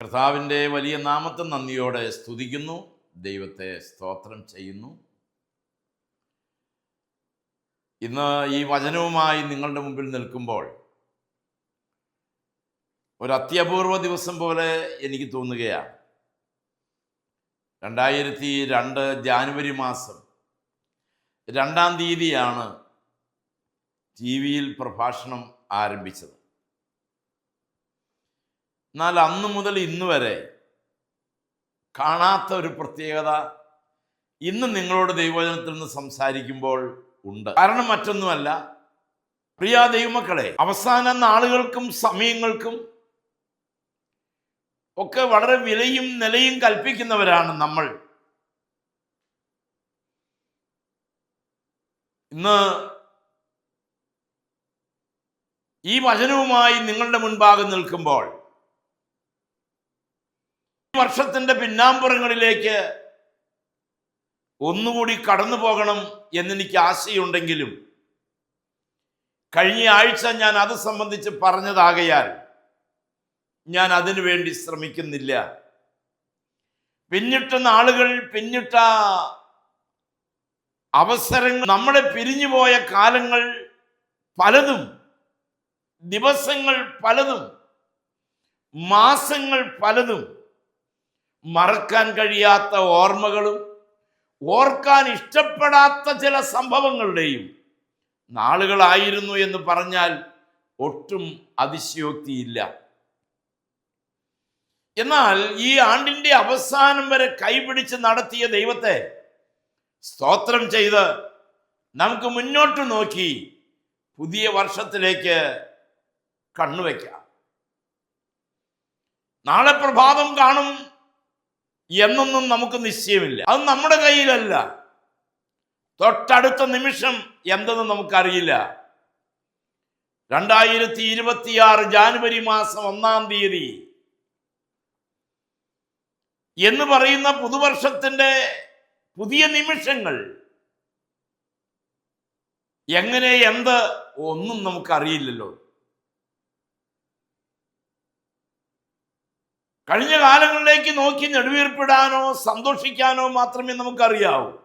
കർത്താവിന്റെ വലിയ നാമത്തെ നന്ദിയോടെ സ്തുതിക്കുന്നു. ദൈവത്തെ സ്തോത്രം ചെയ്യുന്നു. ഇന്ന് ഈ വചനവുമായി നിങ്ങളുടെ മുമ്പിൽ നിൽക്കുമ്പോൾ ഒരു അത്യപൂർവ ദിവസം പോലെ എനിക്ക് തോന്നുകയാണ്. രണ്ടായിരത്തി രണ്ട് ജാനുവരി മാസം രണ്ടാം തീയതിയാണ് ടി വിയിൽ പ്രഭാഷണം ആരംഭിച്ചത്. എന്നാൽ അന്ന് മുതൽ ഇന്ന് വരെ കാണാത്ത ഒരു പ്രത്യേകത ഇന്ന് നിങ്ങളോട് ദൈവവചനത്തിൽ നിന്ന് സംസാരിക്കുമ്പോൾ ഉണ്ട്. കാരണം മറ്റൊന്നുമല്ല പ്രിയ ദൈവമക്കളെ അവസാന നാളുകൾക്കും സമയങ്ങൾക്കും ഒക്കെ വളരെ വിലയും നിലയും കൽപ്പിക്കുന്നവരാണ് നമ്മൾ. ഇന്ന് ഈ വചനവുമായി നിങ്ങളുടെ മുൻപാകെ നിൽക്കുമ്പോൾ വർഷത്തിന്റെ പിന്നാമ്പുറങ്ങളിലേക്ക് ഒന്നുകൂടി കടന്നു പോകണം എന്നെനിക്ക് ആശയുണ്ടെങ്കിലും കഴിഞ്ഞ ആഴ്ച ഞാൻ അത് സംബന്ധിച്ച് പറഞ്ഞതാകയാൽ ഞാൻ അതിനു വേണ്ടി ശ്രമിക്കുന്നില്ല. പിന്നിട്ട നാളുകൾ പിന്നിട്ട അവസരങ്ങൾ നമ്മളെ പിരിഞ്ഞുപോയ കാലങ്ങൾ പലതും ദിവസങ്ങൾ പലതും മാസങ്ങൾ പലതും മറക്കാൻ കഴിയാത്ത ഓർമ്മകളും ഓർക്കാൻ ഇഷ്ടപ്പെടാത്ത ചില സംഭവങ്ങളുടെയും നാളുകളായിരുന്നു എന്ന് പറഞ്ഞാൽ ഒട്ടും അതിശയോക്തിയില്ല. എന്നാൽ ഈ ആണ്ടിന്റെ അവസാനം വരെ കൈപിടിച്ച് നടത്തിയ ദൈവത്തെ സ്തോത്രം ചെയ്ത് നമുക്ക് മുന്നോട്ട് നോക്കി പുതിയ വർഷത്തിലേക്ക് കണ്ണുവെക്കാം നാളെ പ്രഭാതം കാണും. എന്നൊന്നും നമുക്ക് നിശ്ചയമില്ല. അത് നമ്മുടെ കയ്യിലല്ല. തൊട്ടടുത്ത നിമിഷം എന്തെന്ന് നമുക്കറിയില്ല. രണ്ടായിരത്തി ഇരുപത്തിയാറ് ജാനുവരി മാസം ഒന്നാം തീയതി എന്ന് പറയുന്ന പുതുവർഷത്തിന്റെ പുതിയ നിമിഷങ്ങൾ എങ്ങനെ എന്ത് ഒന്നും നമുക്കറിയില്ലല്ലോ. കഴിഞ്ഞ കാലങ്ങളിലേക്ക് നോക്കി നെടുവീർപ്പിടാനോ സന്തോഷിക്കാനോ മാത്രമേ നമുക്കറിയാവൂ.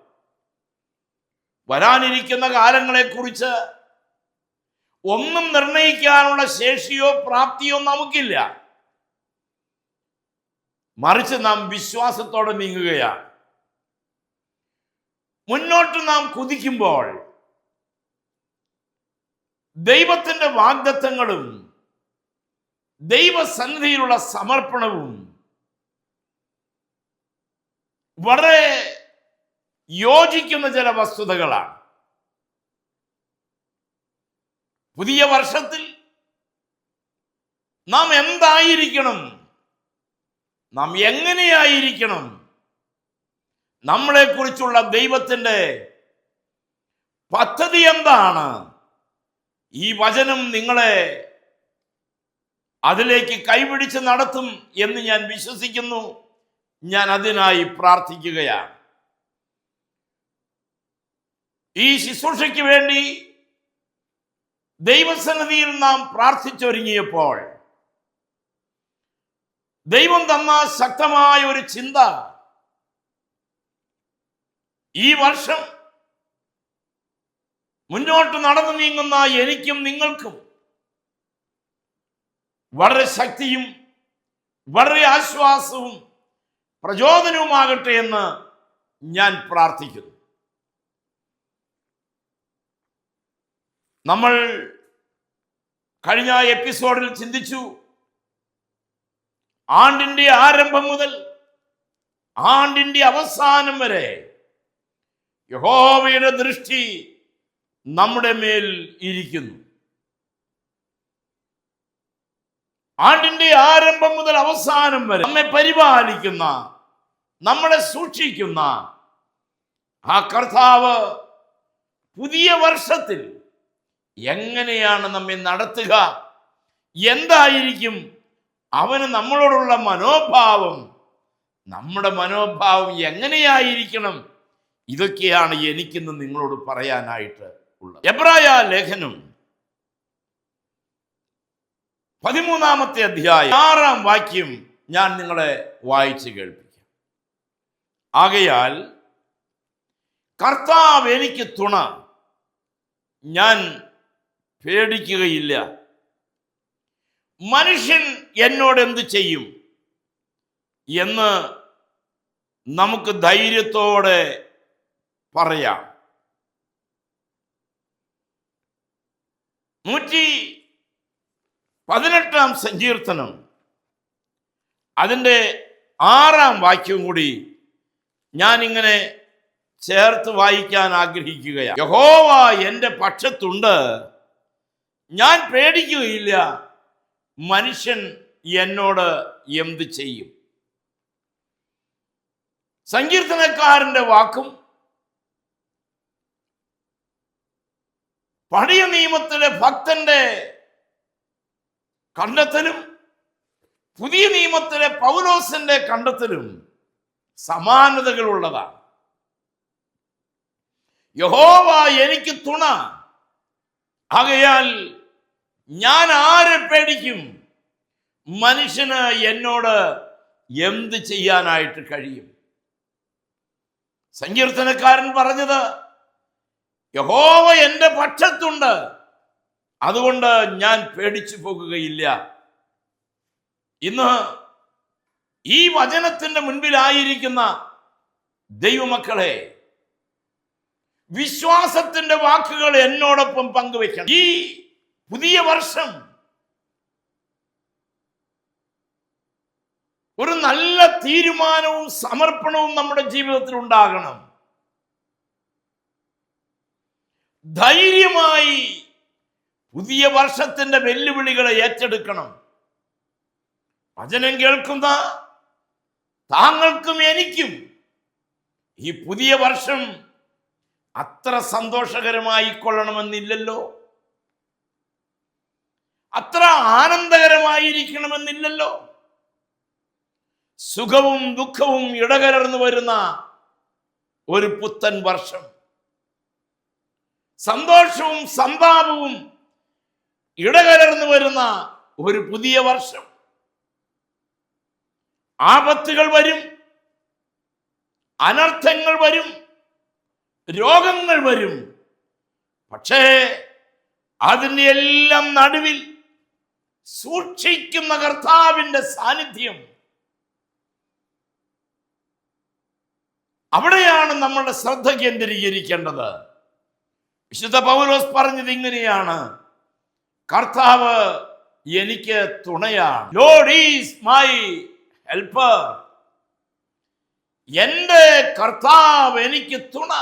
വരാനിരിക്കുന്ന കാലങ്ങളെക്കുറിച്ച് ഒന്നും നിർണയിക്കാനുള്ള ശേഷിയോ പ്രാപ്തിയോ നമുക്കില്ല. മറിച്ച് നാം വിശ്വാസത്തോടെ നീങ്ങുകയാണ്. മുന്നോട്ട് നാം കുതിക്കുമ്പോൾ ദൈവത്തിന്റെ വാഗ്ദത്തങ്ങളും ദൈവസന്നിധിയിലുള്ള സമർപ്പണവും വളരെ യോജിക്കുന്ന ചില വസ്തുതകളാണ്. പുതിയ വർഷത്തിൽ നാം എന്തായിരിക്കണം? നാം എങ്ങനെയായിരിക്കണം? നമ്മളെക്കുറിച്ചുള്ള ദൈവത്തിന്റെ പദ്ധതി എന്താണ്? ഈ വചനം നിങ്ങളെ അതിലേക്ക് കൈപിടിച്ച് നടത്തും എന്ന് ഞാൻ വിശ്വസിക്കുന്നു. ഞാൻ അതിനായി പ്രാർത്ഥിക്കുകയാണ്. ഈ ശുശ്രൂഷയ്ക്ക് വേണ്ടി ദൈവസന്നിധിയിൽ നാം പ്രാർത്ഥിച്ചൊരുങ്ങിയപ്പോൾ ദൈവം തന്ന ശക്തമായ ഒരു ചിന്ത ഈ വർഷം മുന്നോട്ട് നടന്നു നീങ്ങുന്ന എനിക്കും നിങ്ങൾക്കും വളരെ ശക്തിയും വളരെ ആശ്വാസവും പ്രചോദനവുമാകട്ടെ എന്ന് ഞാൻ പ്രാർത്ഥിക്കുന്നു. നമ്മൾ കഴിഞ്ഞ എപ്പിസോഡിൽ ചിന്തിച്ചു ആണ്ടിന്റെ ആരംഭം മുതൽ ആണ്ടിന്റെ അവസാനം വരെ യഹോവയുടെ ദൃഷ്ടി നമ്മുടെ മേൽ ഇരിക്കുന്നു. ആണ്ടിന്റെ ആരംഭം മുതൽ അവസാനം വരെ നമ്മെ പരിപാലിക്കുന്ന നമ്മളെ സൂക്ഷിക്കുന്ന ആ കർത്താവ് പുതിയ വർഷത്തിൽ എങ്ങനെയാണ് നമ്മെ നടത്തുക? എന്തായിരിക്കും? അവന് നമ്മളോടുള്ള മനോഭാവം നമ്മുടെ മനോഭാവം എങ്ങനെയായിരിക്കണം? ഇതൊക്കെയാണ് എനിക്കിന്ന് നിങ്ങളോട് പറയാനായിട്ട് ഉള്ളത്. എബ്രായ ലേഖനം പതിമൂന്നാമത്തെ അധ്യായം ആറാം വാക്യം ഞാൻ നിങ്ങളെ വായിച്ച് കേൾപ്പിക്കാം. ആകയാൽ കർത്താവ് എനിക്ക് തുണ ഞാൻ പേടിക്കുകയില്ല. മനുഷ്യൻ എന്നോട് എന്ത് ചെയ്യും എന്ന് നമുക്ക് ധൈര്യത്തോടെ പറയാം. നൂറ്റി പതിനെട്ടാം സങ്കീർത്തനം. അതിന്റെ ആറാം വാക്യവും കൂടി ഞാനിങ്ങനെ ചേർത്ത് വായിക്കാൻ ആഗ്രഹിക്കുകയാണ്. യഹോവ എന്റെ പക്ഷത്തുണ്ട്. ഞാൻ പേടിക്കുകയില്ല. മനുഷ്യൻ എന്നോട് എന്ത് ചെയ്യും? സങ്കീർത്തനക്കാരന്റെ വാക്കും പഴയ നിയമത്തിലെ ഭക്തന്റെ കണ്ടെത്തലും പുതിയ നിയമത്തിലെ പൗലോസിന്റെ കണ്ടെത്തലും സമാനതകളുള്ളതാണ്. യഹോവ എനിക്ക് തുണ ആകയാൽ ഞാൻ ആരെ പേടിക്കും? മനുഷ്യന് എന്നോട് എന്ത് ചെയ്യാനായിട്ട് കഴിയും? സങ്കീർത്തനക്കാരൻ പറഞ്ഞത് യഹോവ എന്റെ പക്ഷത്തുണ്ട് അതുകൊണ്ട് ഞാൻ പേടിച്ചു പോകുകയില്ല. ഇന്ന് ഈ വചനത്തിന്റെ മുൻപിലായിരിക്കുന്ന ദൈവമക്കളെ വിശ്വാസത്തിന്റെ വാക്കുകൾ എന്നോടൊപ്പം പങ്കുവയ്ക്കണം. ഈ പുതിയ വർഷം ഒരു നല്ല തീരുമാനവും സമർപ്പണവും നമ്മുടെ ജീവിതത്തിൽ ഉണ്ടാകണം. ധൈര്യമായി പുതിയ വർഷത്തിന്റെ വെല്ലുവിളികളെ ഏറ്റെടുക്കണം. വചനം കേൾക്കുന്ന താങ്കൾക്കും എനിക്കും ഈ പുതിയ വർഷം അത്ര സന്തോഷകരമായി കൊള്ളണമെന്നില്ലല്ലോ അത്ര ആനന്ദകരമായിരിക്കണമെന്നില്ലല്ലോ? സുഖവും ദുഃഖവും ഇടകലർന്നു വരുന്ന ഒരു പുത്തൻ വർഷം. സന്തോഷവും സന്താപവും ഇടകലർന്നു വരുന്ന ഒരു പുതിയ വർഷം. ആപത്തുകൾ വരും അനർത്ഥങ്ങൾ വരും രോഗങ്ങൾ വരും. പക്ഷേ അതിന്റെ എല്ലാം നടുവിൽ സൂക്ഷിക്കുന്ന കർത്താവിന്റെ സാന്നിധ്യം. അവിടെയാണ് നമ്മളുടെ ശ്രദ്ധ കേന്ദ്രീകരിക്കേണ്ടത്. വിശുദ്ധ പൗലോസ് പറഞ്ഞത് ഇങ്ങനെയാണ്. കർത്താവ് എനിക്ക് തുണയാണ്. ലോഡ് ഈസ് മൈ ഹെൽപ്പർ എന്റെ കർത്താവ് എനിക്ക് തുണ.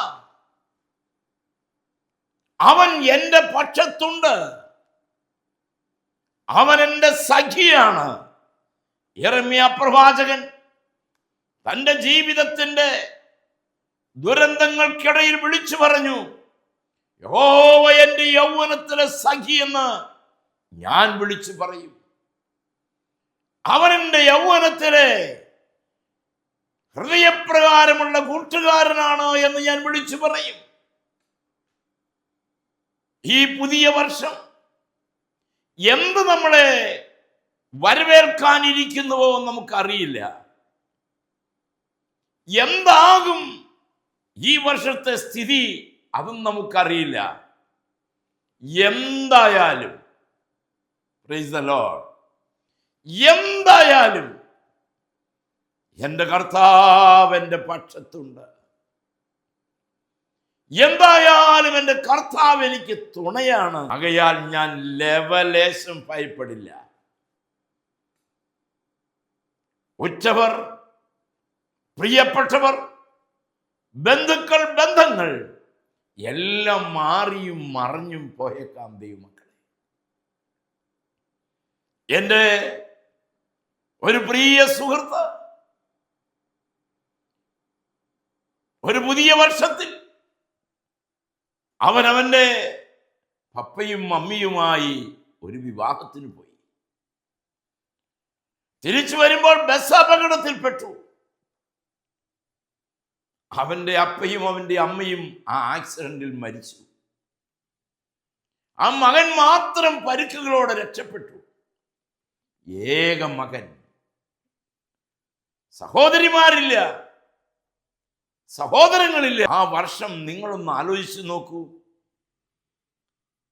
അവൻ എന്റെ പക്ഷത്തുണ്ട്. അവൻ എന്റെ സഖിയാണ്. ഇറമിയ പ്രവാചകൻ തന്റെ ജീവിതത്തിന്റെ ദുരന്തങ്ങൾക്കിടയിൽ വിളിച്ചു പറഞ്ഞു യഹോവ എന്റെ യൗവനത്തിലെ സഖി എന്ന് ഞാൻ വിളിച്ചു പറയും. അവൻ എന്റെ യൗവനത്തിലെ ഹൃദയപ്രകാരമുള്ള കൂട്ടുകാരനാണ് എന്ന് ഞാൻ വിളിച്ചു പറയും. ഈ പുതിയ വർഷം എന്ത് നമ്മളെ വരവേൽക്കാനിരിക്കുന്നുവോ നമുക്കറിയില്ല. എന്താകും ഈ വർഷത്തെ സ്ഥിതി അതും നമുക്കറിയില്ല. എന്തായാലും Praise the Lord. എന്തായാലും എന്റെ കർത്താവ് എന്റെ പക്ഷത്തുണ്ട്. എന്തായാലും എന്റെ കർത്താവ് എനിക്ക് തുണയാണ്. ആകയാൽ ഞാൻ ലെവലേശം ഭയപ്പെടില്ല ഉറ്റവർ പ്രിയപ്പെട്ടവർ ബന്ധുക്കൾ ബന്ധങ്ങൾ എല്ലാം മാറിയും മറിഞ്ഞും പോയേക്കാം ദൈവമക്കളെ എന്റെ ഒരു പ്രിയ സുഹൃത്ത് ഒരു പുതിയ വർഷത്തിൽ അവൻ അവന്റെ പപ്പയും മമ്മിയുമായി ഒരു വിവാഹത്തിന് പോയി. തിരിച്ചു വരുമ്പോൾ ബസ് അപകടത്തിൽപ്പെട്ടു. അവന്റെ അപ്പയും അവന്റെ അമ്മയും ആ ആക്സിഡന്റിൽ മരിച്ചു. ആ മകൻ മാത്രം പരുക്കുകളോടെ രക്ഷപ്പെട്ടു. ഏക മകൻ. സഹോദരിമാരില്ല. സഹോദരങ്ങളില്ല. ആ വർഷം നിങ്ങളൊന്ന് ആലോചിച്ച് നോക്കൂ.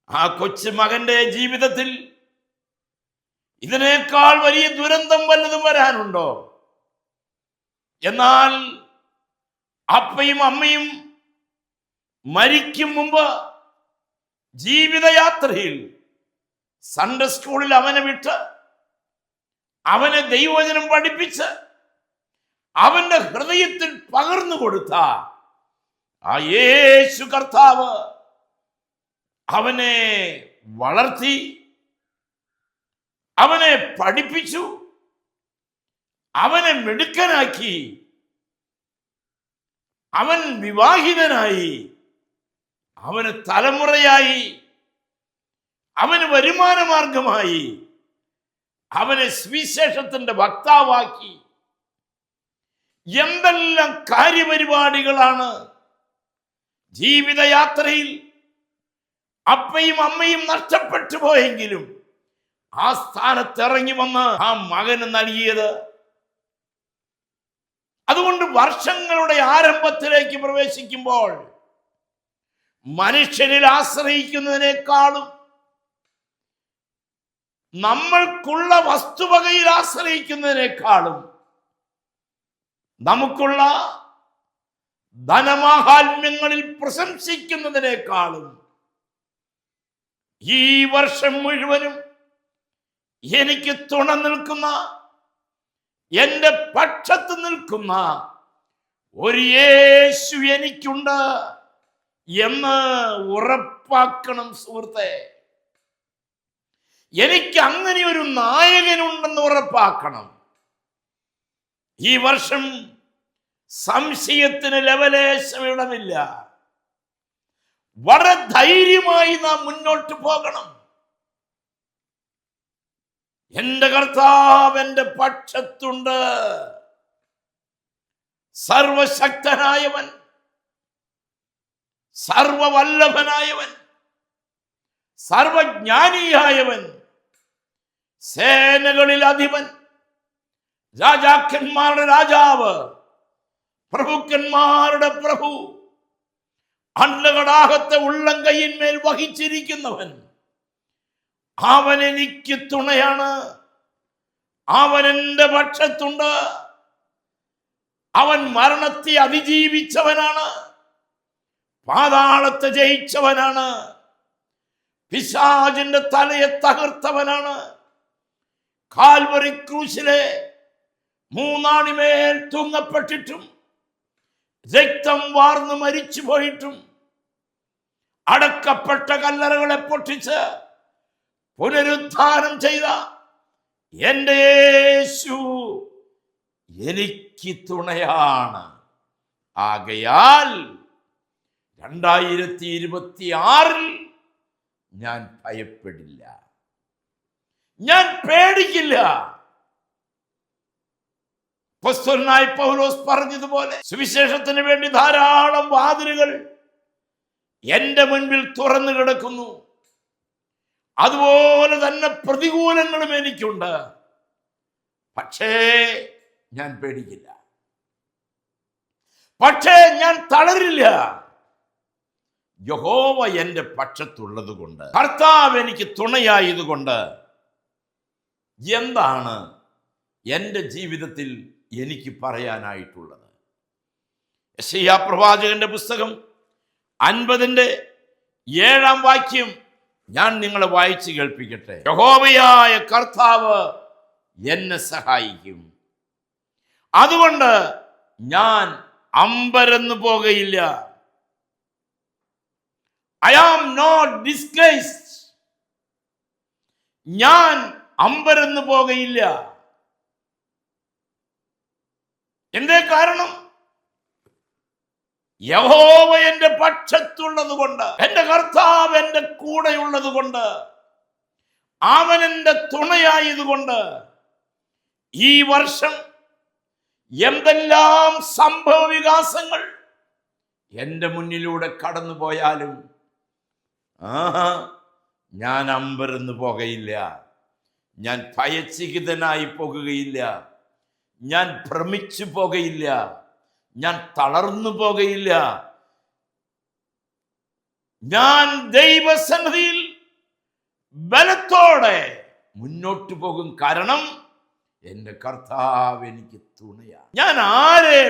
ആ കൊച്ചു മകന്റെ ജീവിതത്തിൽ ഇതിനേക്കാൾ വലിയ ദുരന്തം വല്ലതും വരാനുണ്ടോ? എന്നാൽ അപ്പയും അമ്മയും മരിക്കും മുമ്പ് ജീവിതയാത്രയിൽ സൺഡേ സ്കൂളിൽ അവനെ വിട്ട് അവനെ ദൈവവചനം പഠിപ്പിച്ച് അവന്റെ ഹൃദയത്തിൽ പകർന്നു കൊടുത്ത. ആ യേശു കർത്താവ് അവനെ വളർത്തി അവനെ പഠിപ്പിച്ചു അവനെ മിടുക്കനാക്കി അവൻ വിവാഹിതനായി അവന് തലമുറയായി അവന് വരുമാന മാർഗമായി അവനെ സുവിശേഷത്തിന്റെ വക്താവാക്കി. എന്തെല്ലാം കാര്യപരിപാടികളാണ് ജീവിതയാത്രയിൽ അപ്പയും അമ്മയും നഷ്ടപ്പെട്ടു പോയെങ്കിലും ആ സ്ഥാനത്ത് ഇറങ്ങി വന്ന് ആ മകന് നൽകിയത്. അതുകൊണ്ട് വർഷങ്ങളുടെ ആരംഭത്തിലേക്ക് പ്രവേശിക്കുമ്പോൾ മനുഷ്യരിൽ ആശ്രയിക്കുന്നതിനേക്കാളും നമ്മൾക്കുള്ള വസ്തുവകയിൽ ആശ്രയിക്കുന്നതിനേക്കാളും നമുക്കുള്ള ധനമാഹാത്മ്യങ്ങളിൽ പ്രശംസിക്കുന്നതിനേക്കാളും ഈ വർഷം മുഴുവനും എനിക്ക് തുണ നിൽക്കുന്ന എന്റെ പക്ഷത്ത് നിൽക്കുന്ന ഒരു യേശു എനിക്കുണ്ട് എന്ന് ഉറപ്പാക്കണം സുഹൃത്തെ. എനിക്ക് അങ്ങനെ ഒരു നായകനുണ്ടെന്ന് ഉറപ്പാക്കണം. ഈ വർഷം സംശയത്തിന് ലവലേശം ഇടമില്ല വളരെ ധൈര്യമായി നാം മുന്നോട്ട് പോകണം. എന്റെ കർത്താവ് എന്റെ പക്ഷത്തുണ്ട്. സർവശക്തനായവൻ സർവവല്ലഭനായവൻ സർവജ്ഞാനിയായവൻ സേനകളിൽ അധിപൻ രാജാക്കന്മാരുടെ രാജാവ് പ്രഭുക്കന്മാരുടെ പ്രഭു അണ്ടകടാഹത്തെ ഉള്ളം കൈയിന്മേൽ വഹിച്ചിരിക്കുന്നവൻ. അവൻ എനിക്ക് തുണയാണ് അവൻ എന്റെ പക്ഷത്തുണ്ട്. അവൻ മരണത്തെ അതിജീവിച്ചവനാണ് പാതാളത്തെ ജയിച്ചവനാണ് പിശാജിന്റെ തലയെ തകർത്തവനാണ്. കാൽവറി ക്രൂശിലെ മൂന്നാണിമേൽ തൂങ്ങപ്പെട്ടിട്ടും രക്തം വാർന്ന് മരിച്ചു പോയിട്ടും അടക്കപ്പെട്ട കല്ലറകളെ പൊട്ടിച്ച് പുനരുദ്ധാനം ചെയ്ത എന്റെ യേശു എനിക്ക് തുണയാണ്. ആകയാൽ രണ്ടായിരത്തി ഇരുപത്തി ആറിൽ ഞാൻ ഭയപ്പെടില്ല. ഞാൻ പേടിക്കില്ല. അപ്പോസ്തലനായ പൗലോസ് പറഞ്ഞതുപോലെ സുവിശേഷത്തിന് വേണ്ടി ധാരാളം വാതിലുകൾ എന്റെ മുൻപിൽ തുറന്നു കിടക്കുന്നു. അതുപോലെ തന്നെ പ്രതികൂലങ്ങളും എനിക്കുണ്ട്. പക്ഷേ ഞാൻ പേടിക്കില്ല. പക്ഷേ ഞാൻ തളരില്ല. യഹോവ എന്റെ പക്ഷത്തുള്ളത് കൊണ്ട് കർത്താവ് എനിക്ക് തുണയായതുകൊണ്ട് എന്താണ് എന്റെ ജീവിതത്തിൽ എനിക്ക് പറയാനായിട്ടുള്ളത്? യശയ്യാ പ്രവാചകന്റെ പുസ്തകം അൻപതിന്റെ ഏഴാം വാക്യം ഞാൻ നിങ്ങളെ വായിച്ചു കേൾപ്പിക്കട്ടെ. യഹോവയായ കർത്താവ് എന്നെ സഹായിക്കും. അതുകൊണ്ട് ഞാൻ അമ്പരന്നു പോകയില്ല. ഐ ആം നോട്ട് ഡിസ്ഗ്രേസ്ഡ് ഞാൻ അമ്പരന്ന് പോകയില്ല. എന്തേ കാരണം? യഹോവ എന്റെ പക്ഷത്തുള്ളത് കൊണ്ട് എന്റെ കർത്താവ് എന്റെ കൂടെയുള്ളത് കൊണ്ട് അവൻ എന്റെ തുണയായതുകൊണ്ട് ഈ വർഷം എന്തെല്ലാം സംഭവ വികാസങ്ങൾ എന്റെ മുന്നിലൂടെ കടന്നു പോയാലും ആഹാ ഞാൻ അമ്പരന്ന് പോകയില്ല. ഞാൻ ഭയചികിതനായി പോകുകയില്ല. ഞാൻ ഭ്രമിച്ചു പോകയില്ല ഞാൻ തളർന്നു പോകയില്ല ഞാൻ ദൈവസന്നിധിയിൽ ബലത്തോടെ മുന്നോട്ട് പോകും കാരണം എന്റെ കർത്താവ് എനിക്ക് തുണയാണ്. ഞാൻ ആരെ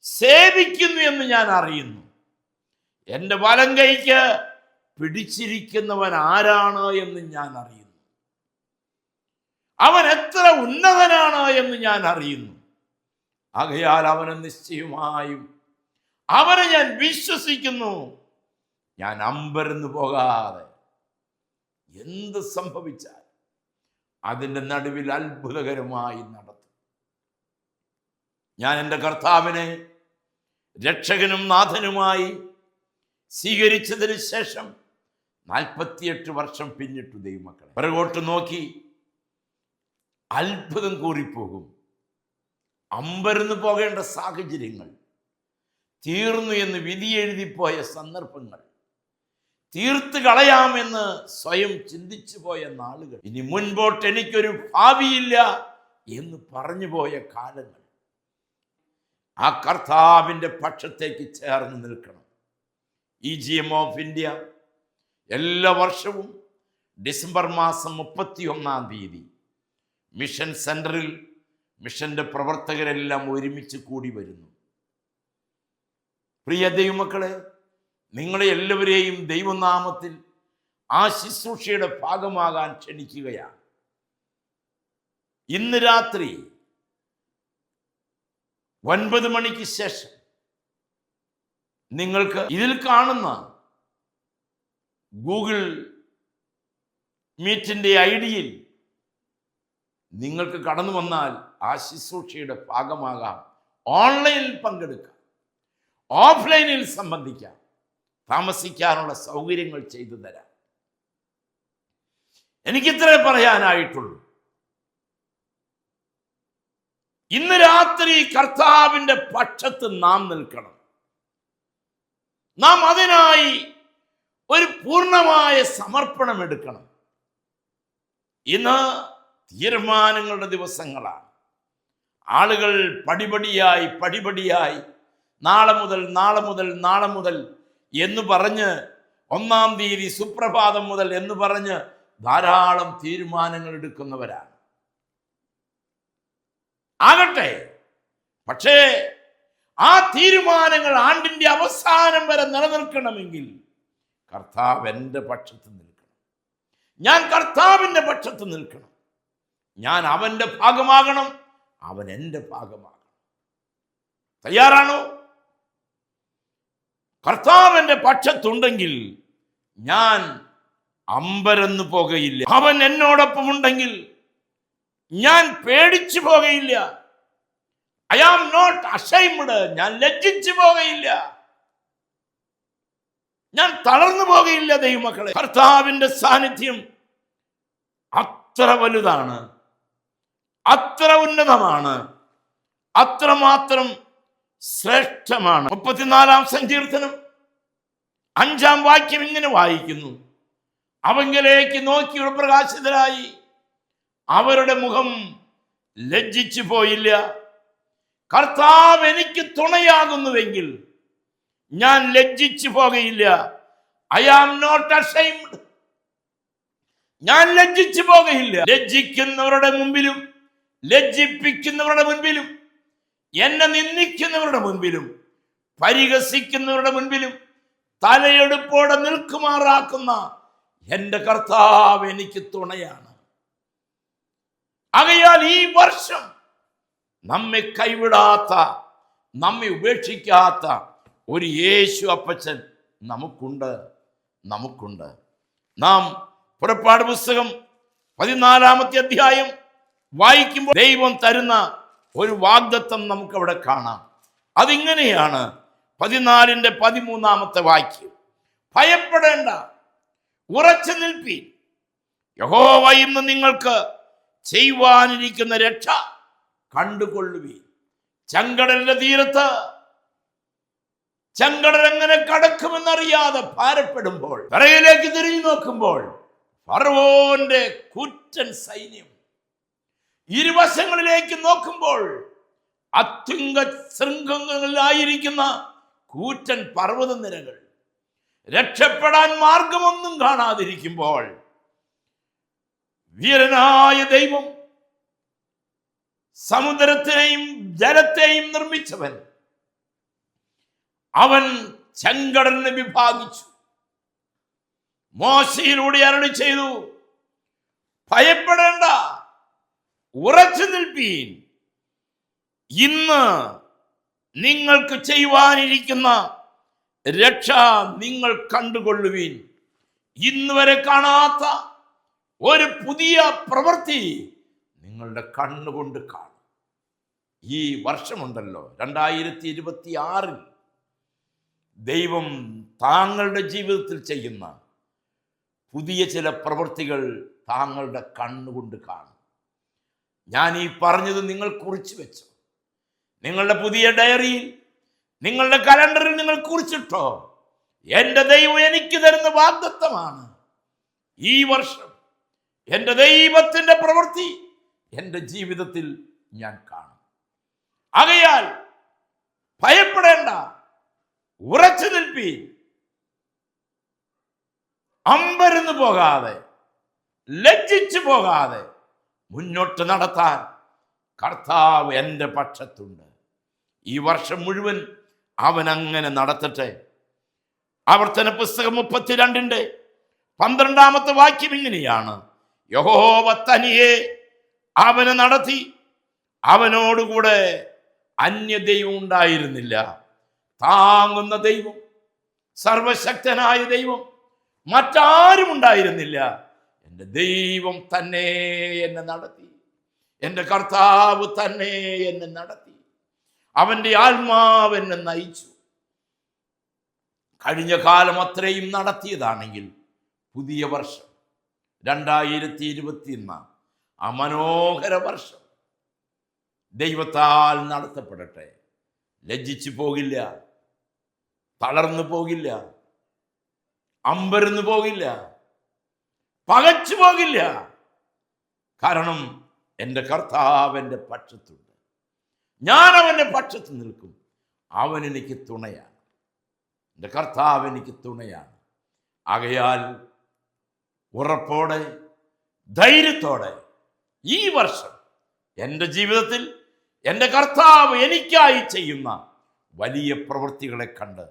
സേവിക്കുന്നു എന്ന് ഞാൻ അറിയുന്നു. എന്റെ വലം കൈക്ക് പിടിച്ചിരിക്കുന്നവൻ ആരാണ് എന്ന് ഞാൻ അറിയുന്നു. അവൻ എത്ര ഉന്നതനാണ് എന്ന് ഞാൻ അറിയുന്നു. ആകയാൽ അവനെ നിശ്ചയമായും അവനെ ഞാൻ വിശ്വസിക്കുന്നു. ഞാൻ അമ്പരന്ന് പോകാതെ എന്ത് സംഭവിച്ചാൽ അതിന്റെ നടുവിൽ അത്ഭുതകരമായി നടത്തും. ഞാൻ എന്റെ കർത്താവിനെ രക്ഷകനും നാഥനുമായി സ്വീകരിച്ചതിന് ശേഷം നാൽപ്പത്തിയെട്ട് വർഷം പിന്നിട്ടു ദൈവമക്കളെ. പിറകോട്ട് നോക്കി അത്ഭുതം കൂറിപ്പോകും അമ്പരന്ന് പോകേണ്ട സാഹചര്യങ്ങൾ തീർന്നു എന്ന് വിധി വിധിയെഴുതിപ്പോയ സന്ദർഭങ്ങൾ തീർത്ത് കളയാമെന്ന് സ്വയം ചിന്തിച്ചു പോയ നാളുകൾ. ഇനി മുൻപോട്ട് എനിക്കൊരു ഭാവിയില്ല എന്ന് പറഞ്ഞു പോയ കാലങ്ങൾ. ആ കർത്താവിന്റെ പക്ഷത്തേക്ക് ചേർന്ന് നിൽക്കണം. E G M of India എല്ലാ വർഷവും ഡിസംബർ മാസം മുപ്പത്തി ഒന്നാം തീയതി മിഷൻ സെന്ററിൽ മിഷന്റെ പ്രവർത്തകരെല്ലാം ഒരുമിച്ച് കൂടി വരുന്നു. പ്രിയ ദൈവമക്കളെ നിങ്ങളെ എല്ലാവരെയും ദൈവനാമത്തിൽ ആ ശുശ്രൂഷയുടെ ഭാഗമാകാൻ ക്ഷണിക്കുകയാണ്. ഇന്ന് രാത്രി ഒൻപത് മണിക്ക് ശേഷം നിങ്ങൾക്ക് ഇതിൽ കാണുന്ന ഗൂഗിൾ മീറ്റിന്റെ ഐ ഡിയിൽ നിങ്ങൾക്ക് കടന്നു വന്നാൽ ആ ശുശ്രൂഷയുടെ ഭാഗമാകാം. ഓൺലൈനിൽ പങ്കെടുക്കാം. ഓഫ്ലൈനിൽ സംബന്ധിക്കാം. താമസിക്കാനുള്ള സൗകര്യങ്ങൾ ചെയ്തു തരാം. എനിക്കിത്രേ പറയാനായിട്ടുള്ളൂ. ഇന്ന് രാത്രി കർത്താവിന്റെ പക്ഷത്ത് നാം നിൽക്കണം. നാം അതിനായി ഒരു പൂർണമായ സമർപ്പണം എടുക്കണം. ഇന്ന് തീരുമാനങ്ങളുടെ ദിവസങ്ങളാണ്. ആളുകൾ പടിപടിയായി പടിപടിയായി നാളെ മുതൽ നാളെ മുതൽ നാളെ മുതൽ എന്ന് പറഞ്ഞ് ഒന്നാം തീയതി സുപ്രഭാതം മുതൽ എന്ന് പറഞ്ഞ് ധാരാളം തീരുമാനങ്ങൾ എടുക്കുന്നവരാണ്. ആകട്ടെ പക്ഷേ ആ തീരുമാനങ്ങൾ ആണ്ടിന്റെ അവസാനം വരെ നിലനിൽക്കണമെങ്കിൽ കർത്താവ് എന്റെ പക്ഷത്ത് നിൽക്കണം. ഞാൻ കർത്താവിന്റെ പക്ഷത്ത് നിൽക്കണം. ഞാൻ അവന്റെ ഭാഗമാകണം അവൻ എന്റെ ഭാഗമാകണം. തയ്യാറാണോ? കർത്താവ് കർത്താവിന്റെ പക്ഷത്തുണ്ടെങ്കിൽ ഞാൻ അമ്പരന്നു പോകയില്ല അവൻ എന്നോടൊപ്പം ഉണ്ടെങ്കിൽ ഞാൻ പേടിച്ചു പോകയില്ല ഐ ആം നോട്ട് അഷൈംഡ് ഞാൻ ലജ്ജിച്ചു പോകയില്ല ഞാൻ തളർന്നു പോകയില്ല ദൈവമക്കളെ. കർത്താവിന്റെ സാന്നിധ്യം അത്ര വലുതാണ്. അത്ര ഉന്നതമാണ്. അത്രമാത്രം ശ്രേഷ്ഠമാണ്. മുപ്പത്തിനാലാം സങ്കീർത്തനം അഞ്ചാം വാക്യം ഇങ്ങനെ വായിക്കുന്നു. അവങ്കിലേക്ക് നോക്കി പ്രകാശിതരായി. അവരുടെ മുഖം ലജ്ജിച്ചു പോയില്ല. കർത്താവ് എനിക്ക് തുണയാകുന്നുവെങ്കിൽ ഞാൻ ലജ്ജിച്ചു പോകയില്ല. ഐ ആം നോട്ട് അഷൈംഡ് ഞാൻ ലജ്ജിച്ചു പോകയില്ല. ലജ്ജിക്കുന്നവരുടെ മുമ്പിലും ലജ്ജിപ്പിക്കുന്നവരുടെ മുൻപിലും എന്നെ നിന്ദിക്കുന്നവരുടെ മുൻപിലും പരിഹസിക്കുന്നവരുടെ മുൻപിലും തലയെടുപ്പോടെ നിൽക്കുമാറാക്കുന്ന എന്റെ കർത്താവ് എനിക്ക് തുണയാണ്. ആകയാൽ ഈ വർഷം നമ്മെ കൈവിടാത്ത നമ്മെ ഉപേക്ഷിക്കാത്ത ഒരു യേശു അപ്പച്ചൻ നമുക്കുണ്ട് നമുക്കുണ്ട്. നാം പുറപ്പാട് പുസ്തകം പതിനാലാമത്തെ അധ്യായം വായിക്കുമ്പോൾ ദൈവം തരുന്ന ഒരു വാഗ്ദത്തം നമുക്കവിടെ കാണാം. അതിങ്ങനെയാണ് പതിനാലിന്റെ പതിമൂന്നാമത്തെ വാക്യം. ഭയപ്പെടേണ്ട ഉറച്ചു നിൽപ്പീൻ. യഹോവ ഇന്ന് നിങ്ങൾക്ക് ചെയ്യുവാനിരിക്കുന്ന രക്ഷ കണ്ടുകൊള്ളുവീൻ. ചെങ്കടലിന്റെ തീരത്ത് ചെങ്കടൽ എങ്ങനെ കടക്കുമെന്നറിയാതെ ഭാരപ്പെടുമ്പോൾ തറയിലേക്ക് തിരിഞ്ഞു നോക്കുമ്പോൾ ഫറവോന്റെ കുറ്റൻ സൈന്യം ഇരുവശങ്ങളിലേക്ക് നോക്കുമ്പോൾ അത്യുങ്ക ശൃംഗങ്ങളിലായിരിക്കുന്ന കൂറ്റൻ പർവത നിരകൾ രക്ഷപ്പെടാൻ മാർഗമൊന്നും കാണാതിരിക്കുമ്പോൾ വീരനായ ദൈവം സമുദ്രത്തെയും ജലത്തെയും നിർമ്മിച്ചവൻ. അവൻ ചെങ്കടലിനെ വിഭാഗിച്ചു. മോശയിലൂടെ അരളി ചെയ്തു ഭയപ്പെടേണ്ട ഉറച്ചു നിൽപ്പീൻ. ഇന്ന് നിങ്ങൾക്ക് ചെയ്യുവാനിരിക്കുന്ന രക്ഷ നിങ്ങൾ കണ്ടുകൊള്ളുവീൻ. ഇന്ന് വരെ കാണാത്ത ഒരു പുതിയ പ്രവൃത്തി നിങ്ങളുടെ കണ്ണുകൊണ്ട് കാണും. ഈ വർഷമുണ്ടല്ലോ രണ്ടായിരത്തി ഇരുപത്തി ആറിൽ ദൈവം താങ്കളുടെ ജീവിതത്തിൽ ചെയ്യുന്ന പുതിയ ചില പ്രവൃത്തികൾ താങ്കളുടെ കണ്ണുകൊണ്ട് കാണും. ഞാൻ ഈ പറഞ്ഞത് നിങ്ങൾ കുറിച്ചു വെച്ചോ. നിങ്ങളുടെ പുതിയ ഡയറിയിൽ നിങ്ങളുടെ കലണ്ടറിൽ നിങ്ങൾ കുറിച്ചിട്ടോ. എന്റെ ദൈവം എനിക്ക് തരുന്ന വാഗ്ദത്തമാണ് ഈ വർഷം. എന്റെ ദൈവത്തിന്റെ പ്രവൃത്തി എന്റെ ജീവിതത്തിൽ ഞാൻ കാണും. ആകയാൽ ഭയപ്പെടേണ്ട ഉറച്ചു നിൽപ്പീൻ. അമ്പരന്ന് പോകാതെ ലജ്ജിച്ചു പോകാതെ മുന്നോട്ട് നടത്താൻ കർത്താവ് എന്റെ പക്ഷത്തുണ്ട്. ഈ വർഷം മുഴുവൻ അവൻ അങ്ങനെ നടത്തട്ടെ. ആവർത്തന പുസ്തകം മുപ്പത്തിരണ്ടിന്റെ പന്ത്രണ്ടാമത്തെ വാക്യം ഇങ്ങനെയാണ്. യഹോവ തനിയെ അവനെ നടത്തി അവനോടുകൂടെ അന്യ ദൈവം ഉണ്ടായിരുന്നില്ല. താങ്ങുന്ന ദൈവം സർവശക്തനായ ദൈവം മറ്റാരും ഉണ്ടായിരുന്നില്ല. എന്റെ ദൈവം തന്നെ എന്നെ നടത്തി. എന്റെ കർത്താവ് തന്നെ എന്നെ നടത്തി. അവന്റെ ആത്മാവ് എന്നെ നയിച്ചു. കഴിഞ്ഞ കാലം അത്രയും നടത്തിയതാണെങ്കിൽ പുതിയ വർഷം രണ്ടായിരത്തി ഇരുപത്തിയൊന്നാം ആ മനോഹര വർഷം ദൈവത്താൽ നടത്തപ്പെടട്ടെ. ലജ്ജിച്ചു പോകില്ല തളർന്നു പോകില്ല അമ്പരന്നു പോകില്ല. പകച്ചു പോകില്ല. കാരണം എന്റെ കർത്താവ് എന്റെ പക്ഷത്തുണ്ട്. ഞാൻ അവന്റെ പക്ഷത്ത് നിൽക്കും. അവൻ എനിക്ക് തുണയാണ്. എന്റെ കർത്താവ് എനിക്ക് തുണയാണ്. ആകയാൽ ഉറപ്പോടെ ധൈര്യത്തോടെ ഈ വർഷം എന്റെ ജീവിതത്തിൽ എന്റെ കർത്താവ് എനിക്കായി ചെയ്യുന്ന വലിയ പ്രവൃത്തികളെ കണ്ട്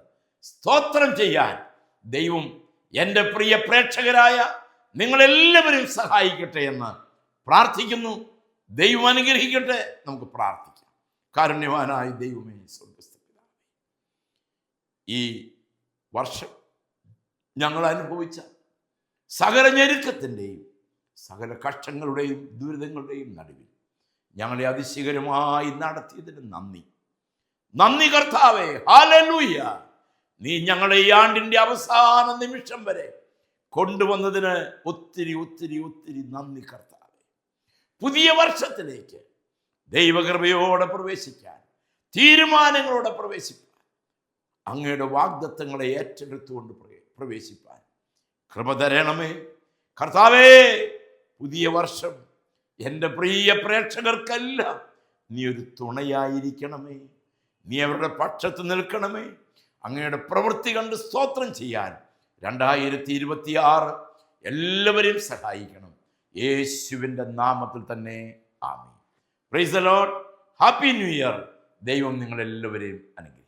സ്തോത്രം ചെയ്യാൻ ദൈവം എന്റെ പ്രിയ പ്രേക്ഷകരായ നിങ്ങളെല്ലാവരും സഹായിക്കട്ടെ എന്ന് പ്രാർത്ഥിക്കുന്നു. ദൈവം അനുഗ്രഹിക്കട്ടെ. നമുക്ക് പ്രാർത്ഥിക്കാം. കാരുണ്യവാനായ ദൈവമേ സ്വർഗസ്ഥ പിതാവേ. ഈ വർഷം ഞങ്ങൾ അനുഭവിച്ച സകല ഞെരുക്കത്തിന്റെയും സകല കഷ്ടങ്ങളുടെയും ദുരിതങ്ങളുടെയും നടുവിൽ ഞങ്ങളെ അതിശയകരമായി നടത്തിയതിന് നന്ദി. നന്ദി കർത്താവേ. ഹാലലൂയ നീ ഞങ്ങളെ ഈ ആണ്ടിന്റെ അവസാന നിമിഷം വരെ കൊണ്ടുവന്നതിന് ഒത്തിരി ഒത്തിരി ഒത്തിരി നന്ദി കർത്താവേ. പുതിയ വർഷത്തിലേക്ക് ദൈവകൃപയോടെ പ്രവേശിക്കാൻ തീരുമാനങ്ങളോടെ പ്രവേശിക്കാൻ അങ്ങയുടെ വാഗ്ദത്തങ്ങളെ ഏറ്റെടുത്തുകൊണ്ട് പ്രവേ- പ്രവേശിപ്പാൻ കൃപ തരണമേ. കർത്താവേ പുതിയ വർഷം എന്റെ പ്രിയ പ്രേക്ഷകർക്കല്ല നീ ഒരു തുണയായിരിക്കണമേ. നീ അവരുടെ പക്ഷത്ത് നിൽക്കണമേ. അങ്ങയുടെ പ്രവൃത്തി കണ്ട് സ്തോത്രം ചെയ്യാൻ രണ്ടായിരത്തി ഇരുപത്തി ആറ് എല്ലാവരെയും സഹായിക്കണം. യേശുവിന്റെ നാമത്തിൽ തന്നെ Ami praise lord happy new year ദൈവം നിങ്ങളെല്ലാവരെയും അനുഗ്രഹിക്കും